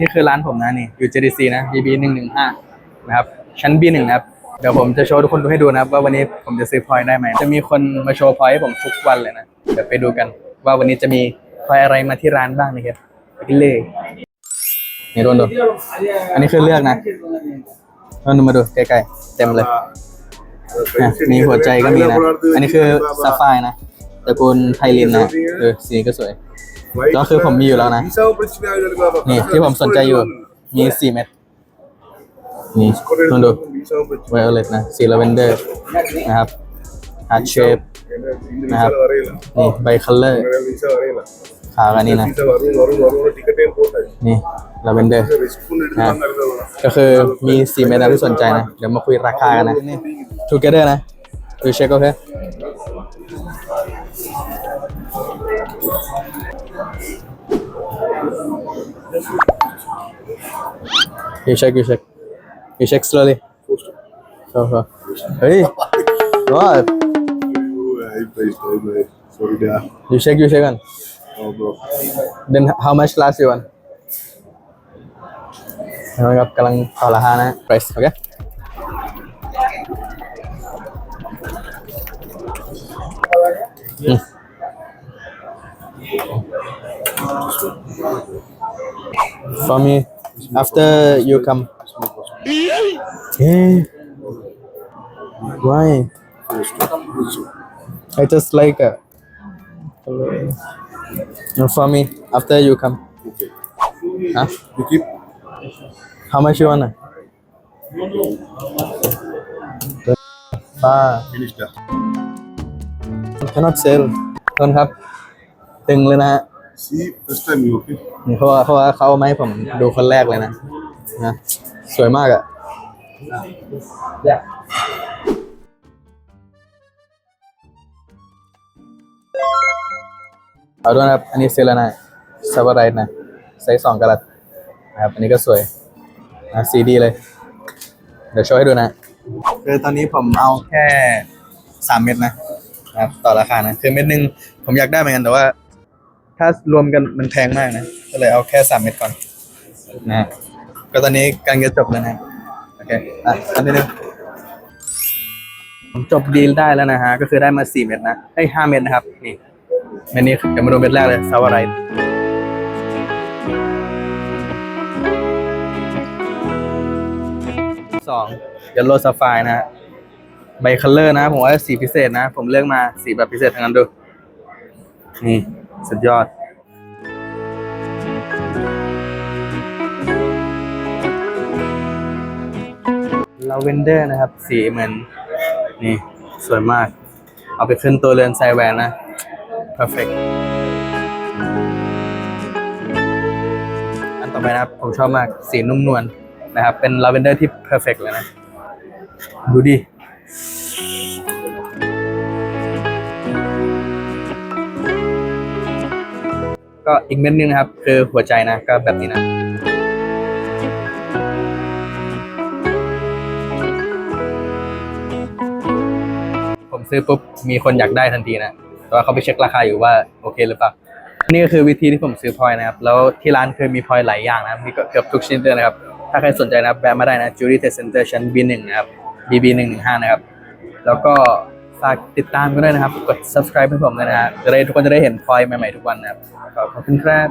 นี่คือร้านผมนะนี่อยู่ JDC นะ BB หนึ่งหนึ่งห้านะครับชั้น B1 นะครับเดี๋ยวผมจะโชว์ทุกคนดูให้ดูนะครับ ว่าวันนี้ผมจะซื้อพอยได้ไหมจะมีคนมาโชว์พอยให้ผมทุกวันเลยนะเดี๋ยวไปดูกัน ว่าวันนี้จะมีพอยอะไรมาที่ร้านบ้างนะครับไปกันเลยนี่โดนดูอันนี้คือเลือกนะโดนดูมาดูใกล้ๆเต็มเลยมีหัวใจก็มีนะ อันนี้คือซาฟร์นะตระกูลไทลินนะเออสีก็สวย ก็คือผมมีอยู่แล้วนะ นี่ที่ผมสนใจอยู่ มีสี่เม็ดนี่ลองดูไวโอเลตนะสีลาเวนเดอร์นะครับฮาร์ดเชฟนะครับนี่ไบคัลเลอร์ขากันนี่นะ นี่ลาเวนเดอร์นะก็คือมีสี่เม็ดนะที่สนใจนะ เดี๋ยวมาคุยราคากันนะนี่ together นะดูเช็คโอเค You check, you check. You check slowly. So, so. Hey, what? Sorry, dia. You check, you check on. Oh, bro. Then how much last you want? นะครับกำลังต่อราคานะ price โอเค อื ม For me after you come Hey Why I just like uh, no, for me after you come Okay. huh? You keep. How much you wanna? Ah, Finish that. cannot sell ต้นครับ ตึงเลยนะฮะ See, first time you okay? นี่เพราะว่าเพราะว่าเขาเอามาให้ผมดูคนแรกเลยนะนะสวยมากอะเอาด้วยนะครับ อันนี้เซลนะซาบะไรนะไซส์สองกะรัตนะครับ อันนี้ก็สวยนะซีดีเลย เดี๋ยวโชว์ให้ดูนะ คือตอนนี้ผมเอาแค่สามเม็ดนะนะครับ ต่อราคานะ คือเม็ดหนึ่งผมอยากได้เหมือนกันแต่ว่า ถ้ารวมกันมันแพงมากนะ ก็เลยเอาแค่สามเม็ดก่อนนะก็ตอนนี้กำลังจะจบแล้วนะ โอเค อะ อันนี้นึงผมจบดีลได้แล้วนะฮะ ก็คือได้มาสี่เม็ดนะไอ้ห้าเม็ดนะครับ นี่เม็ดนี้เดี๋ยวมาดูเม็ดแรกเลยซาวไรสองเยลโลซาไฟนะฮะใบคัลเลอร์นะ ผมว่าสีพิเศษนะ ผมเลือกมาสีแบบพิเศษทั้งนั้นดู นี่ สุดยอด ลาเวนเดอร์นะครับ สีเหมือน นี่สวยมาก เอาไปขึ้นตัวเรือนไซแวนนะ perfect อันต่อไปนะครับ ผมชอบมาก สีนุ่มนวลนะครับ เป็นลาเวนเดอร์ที่ perfect เลยนะ ดูดิ ก็อีกเม็ดนึงนะครับ คือหัวใจนะก็แบบนี้นะผมซื้อปุ๊บมีคนอยากได้ทันทีนะแต่ว่าเขาไปเช็คราคาอยู่ว่าโอเคหรือเปล่านี่ก็คือวิธีที่ผมซื้อพลอยนะครับ แล้วที่ร้านเคยมีพลอยหลายอย่างนะมีเกือบทุกชิ้นเลยนะครับ ถ้าใครสนใจนะครับแวะมาได้นะ Jewelry Tech Center ชั้น B1 นะครับ BB 1 1 5 นะครับ แล้วก็ ฝากติดตามกันด้วยนะครับ กด subscribe ให้ผมด้วยนะฮะจะได้ทุกคนจะได้เห็นพลอยใหม่ๆทุกวันนะครับขอบคุณครับ